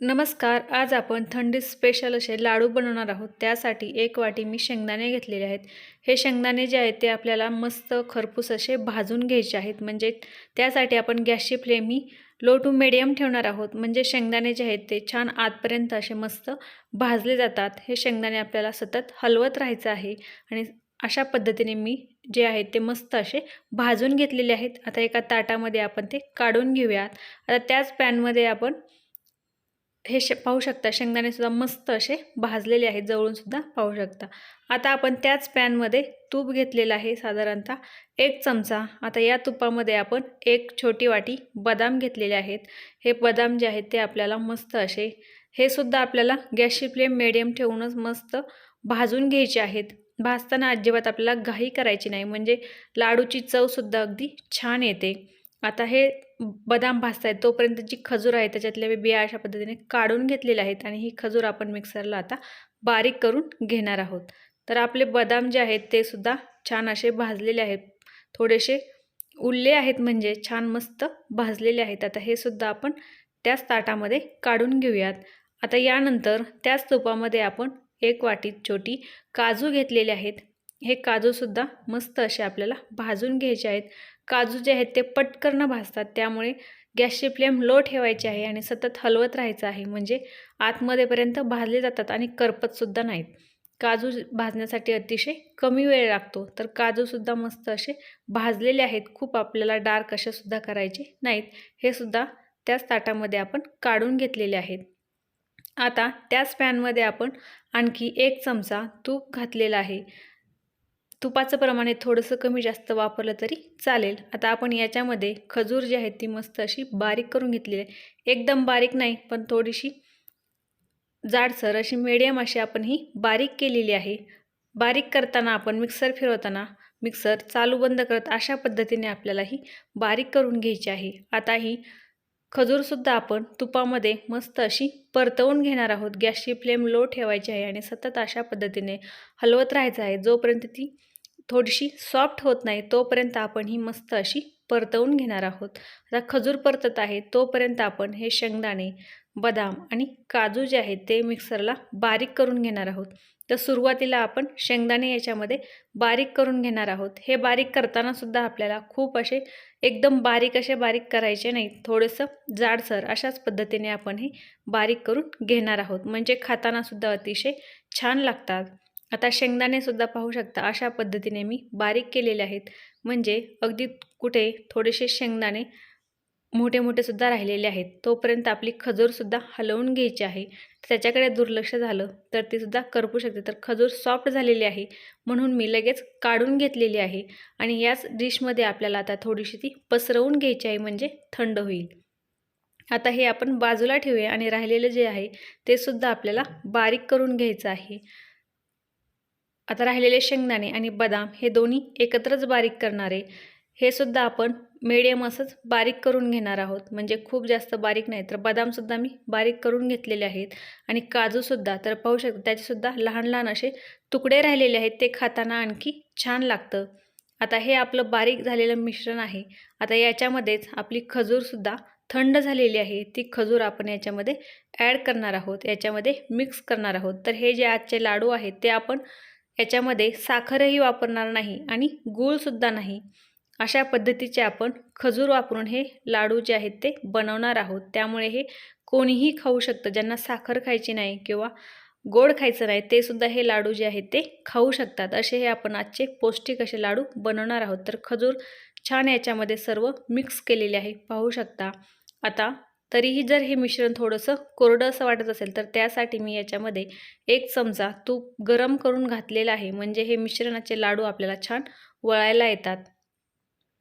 नमस्कार आज आपण थंडीत स्पेशल असे लाडू बनवणार आहोत. त्यासाठी एक वाटी मी शेंगदाणे घेतलेले आहेत. हे शेंगदाणे जे आहेत ते आपल्याला मस्त खरपूस असे भाजून घ्यायचे आहेत. म्हणजे त्यासाठी आपण गॅसची फ्लेम ही लो टू मिडियम ठेवणार आहोत. म्हणजे शेंगदाणे जे आहेत ते छान आतपर्यंत असे मस्त भाजले जातात. हे शेंगदाणे आपल्याला सतत हलवत राहायचं आहे. आणि अशा पद्धतीने मी जे आहेत ते मस्त असे भाजून घेतलेले आहेत. आता एका ताटामध्ये आपण ते काढून घेऊयात. आता त्याच पॅनमध्ये आपण हे श पाहू शकता शेंगदाणेसुद्धा मस्त असे भाजलेले आहेत जवळूनसुद्धा पाहू शकता. आता आपण त्याच पॅनमध्ये तूप घेतलेलं आहे साधारणतः एक चमचा. आता या तुपामध्ये आपण एक छोटी वाटी बदाम घेतलेले आहेत. हे बदाम जे आहेत ते आपल्याला मस्त असे हे सुद्धा आपल्याला गॅसची फ्लेम मिडियम ठेवूनच मस्त भाजून घ्यायचे आहेत. भाजताना अजिबात आपल्याला घाई करायची नाही म्हणजे लाडूची चवसुद्धा अगदी छान येते. आता हे बदाम भाजत आहेत तोपर्यंत जी खजूर आहे त्याच्यातल्या बिया अशा पद्धतीने काढून घेतलेल्या आहेत आणि ही खजूर आपण मिक्सरला आता बारीक करून घेणार आहोत. तर आपले बदाम जे आहेत ते सुद्धा छान असे भाजलेले आहेत. थोडेसे उरले आहेत म्हणजे छान मस्त भाजलेले आहेत. आता हे सुद्धा आपण त्याच ताटामध्ये काढून घेऊयात. आता यानंतर त्याच तुपामध्ये आपण एक वाटी छोटी काजू घेतलेले आहेत. हे काजूसुद्धा मस्त असे आपल्याला भाजून घ्यायचे आहेत. काजू जे आहेत ते पटकन भाजतात. त्यामुळे गॅसची फ्लेम लो ठेवायची आहे आणि सतत हलवत राहायचं आहे. म्हणजे आतमध्येपर्यंत भाजले जातात आणि करपतसुद्धा नाहीत. काजू भाजण्यासाठी अतिशय कमी वेळ लागतो. तर काजूसुद्धा मस्त असे भाजलेले आहेत. खूप आपल्याला डार्क असेसुद्धा करायचे नाहीत. हे सुद्धा त्याच ताटामध्ये आपण काढून घेतलेले आहेत. आता त्याच पॅनमध्ये आपण आणखी एक चमचा तूप घातलेला आहे. तुपाचं प्रमाणे थोडंसं कमी जास्त वापरलं तरी चालेल. आता आपण याच्यामध्ये खजूर जी आहे ती मस्त अशी बारीक करून घेतलेली आहे. एकदम बारीक नाही पण थोडीशी जाडसर अशी मिडियम अशी आपण ही बारीक केलेली आहे. बारीक करताना आपण मिक्सर फिरवताना मिक्सर चालू बंद करत अशा पद्धतीने आपल्याला ही बारीक करून घ्यायची आहे. आता ही खजूरसुद्धा आपण तुपामध्ये मस्त अशी परतवून घेणार आहोत. गॅसची फ्लेम लो ठेवायची आहे आणि सतत अशा पद्धतीने हलवत राहायचं आहे. जोपर्यंत ती थोडीशी सॉफ्ट होत नाही तोपर्यंत आपण ही मस्त अशी परतवून घेणार आहोत. आता खजूर परतत आहे तोपर्यंत आपण हे शेंगदाणे बदाम आणि काजू जे आहेत ते मिक्सरला बारीक करून घेणार आहोत. तर सुरुवातीला आपण शेंगदाणे याच्यामध्ये बारीक करून घेणार आहोत. हे बारीक करतानासुद्धा आपल्याला खूप असे एकदम बारीक असे बारीक करायचे नाही. थोडंसं जाडसर अशाच पद्धतीने आपण हे बारीक करून घेणार आहोत. म्हणजे खातानासुद्धा अतिशय छान लागतात. आता शेंगदाणेसुद्धा पाहू शकता. अशा पद्धतीने मी बारीक केलेले आहेत. म्हणजे अगदी कुठे थोडेसे शेंगदाणे मोठे मोठे सुद्धा राहिलेले आहेत. तोपर्यंत आपली खजूरसुद्धा हलवून घ्यायची आहे. त्याच्याकडे दुर्लक्ष झालं तर ती सुद्धा करपू शकते. तर खजूर सॉफ्ट झालेली आहे. म्हणून मी लगेच काढून घेतलेली आहे. आणि याच डिशमध्ये आपल्याला आता थोडीशी ती पसरवून घ्यायची आहे म्हणजे थंड होईल. आता हे आपण बाजूला ठेवूया आणि राहिलेलं जे आहे ते सुद्धा आपल्याला बारीक करून घ्यायचं आहे. आता राहिलेले शेंगदाणे आणि बदाम हे दोन्ही एकत्रच बारीक करणारे हे सुद्धा आपण मिडियम असंच बारीक करून घेणार आहोत. म्हणजे खूप जास्त बारीक नाही तर बदामसुद्धा मी बारीक करून घेतलेले आहेत. आणि काजूसुद्धा तर पाहू शकतो त्याचेसुद्धा लहान लहान असे तुकडे राहिलेले आहेत ते खाताना आणखी छान लागतं. आता हे आपलं बारीक झालेलं मिश्रण आहे. आता याच्यामध्येच आपली खजूरसुद्धा थंड झालेली आहे. ती खजूर आपण याच्यामध्ये ॲड करणार आहोत. याच्यामध्ये मिक्स करणार आहोत. तर हे जे आजचे लाडू आहेत ते आपण याच्यामध्ये साखरही वापरणार नाही आणि गूळसुद्धा नाही. अशा पद्धतीचे आपण खजूर वापरून हे लाडू जे आहेत ते बनवणार आहोत. त्यामुळे हे कोणीही खाऊ शकतं. ज्यांना साखर खायची नाही किंवा गोड खायचं नाही ते सुद्धा हे लाडू जे आहेत ते खाऊ शकतात. असे हे आपण आजचे पौष्टिक असे लाडू बनवणार आहोत. तर खजूर छान याच्यामध्ये सर्व मिक्स केलेले आहे. पाहू शकता. आता तरीही जर हे मिश्रण थोडंसं कोरडं असं वाटत असेल तर त्यासाठी मी याच्यामध्ये एक चमचा तूप गरम करून घातलेलं आहे. म्हणजे हे मिश्रणाचे लाडू आपल्याला छान वळायला येतात.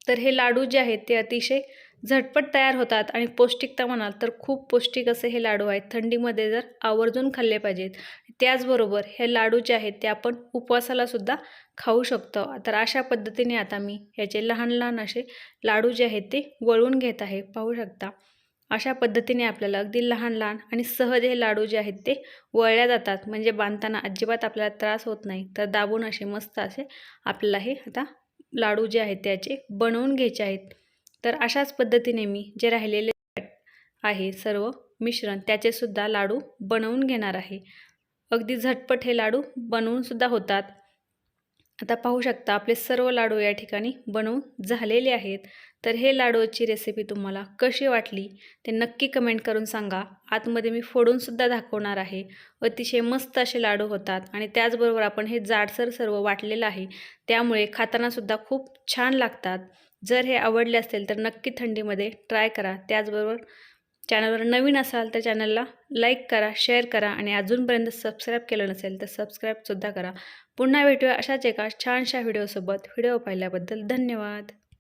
तर हे लाडू जे आहेत ते अतिशय झटपट तयार होतात आणि पौष्टिकता म्हणाल तर खूप पौष्टिक असे हे लाडू आहेत. थंडीमध्ये जर आवर्जून खाल्ले पाहिजेत त्याचबरोबर हे लाडू जे आहेत ते आपण उपवासालासुद्धा खाऊ शकतो. तर अशा पद्धतीने आता मी ह्याचे लहान लहान असे लाडू जे आहेत ते वळून घेत आहे. पाहू शकता. अशा पद्धतीने आपल्याला अगदी लहान लहान आणि सहज हे लाडू जे आहेत ते वळल्या जातात. म्हणजे बांधताना अजिबात आपल्याला त्रास होत नाही. तर दाबून असे मस्त असे आपल्याला हे आता लाडू जे आहेत त्याचे बनवून घ्यायचे आहेत. तर अशाच पद्धतीने मी जे राहिलेले आहे सर्व मिश्रण त्याचेसुद्धा लाडू बनवून घेणार आहे. अगदी झटपट हे लाडू बनवूनसुद्धा होतात. आता पाहू शकता आपले सर्व लाडू या ठिकाणी बनवून झालेले आहेत. तर हे लाडूची रेसिपी तुम्हाला कशी वाटली ते नक्की कमेंट करून सांगा. आतमध्ये मी फोडूनसुद्धा दाखवणार आहे. अतिशय मस्त असे लाडू होतात आणि त्याचबरोबर आपण हे जाडसर सर्व वाटलेलं आहे त्यामुळे खातानासुद्धा खूप छान लागतात. जर हे आवडले असेल तर नक्की थंडीमध्ये ट्राय करा. त्याचबरोबर चॅनलवर नवीन असाल तर चॅनलला लाईक करा शेअर करा आणि अजूनपर्यंत सबस्क्राईब केलं नसेल तर सबस्क्राईबसुद्धा करा. पुन्हा भेटूया अशाच एका छानशा व्हिडिओसोबत. व्हिडिओ पाहिल्याबद्दल धन्यवाद.